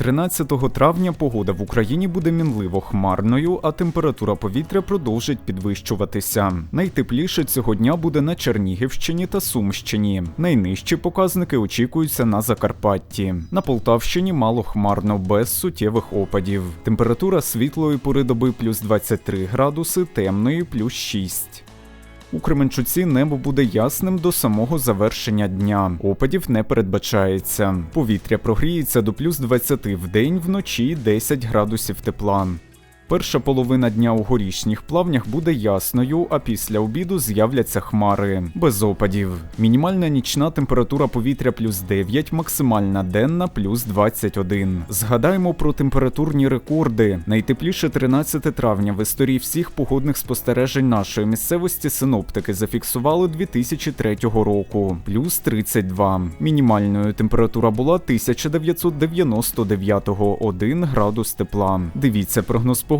13 травня погода в Україні буде мінливо хмарною, а температура повітря продовжить підвищуватися. Найтепліше цього дня буде на Чернігівщині та Сумщині. Найнижчі показники очікуються на Закарпатті. На Полтавщині мало хмарно, без суттєвих опадів. Температура світлої пори доби плюс 23 градуси, темної плюс 6. У Кременчуці небо буде ясним до самого завершення дня. Опадів не передбачається. Повітря прогріється до плюс 20 в день, вночі 10 градусів тепла. Перша половина дня у горішніх плавнях буде ясною, а після обіду з'являться хмари. Без опадів. Мінімальна нічна температура повітря плюс 9, максимальна денна плюс 21. Згадаємо про температурні рекорди. Найтепліше 13 травня в історії всіх погодних спостережень нашої місцевості синоптики зафіксували 2003 року плюс 32. Мінімальною температура була 1999 1 градус тепла. Дивіться прогноз погоди